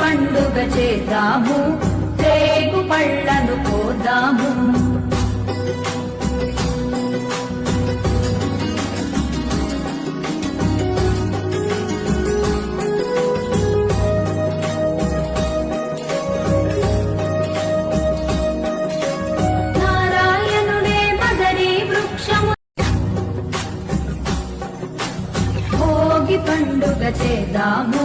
పండుగ చేద్దాము రేగు పళ్ళను పోదాము పండుగ చేద్దాము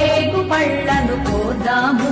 రేగు పళ్ళను కోదాము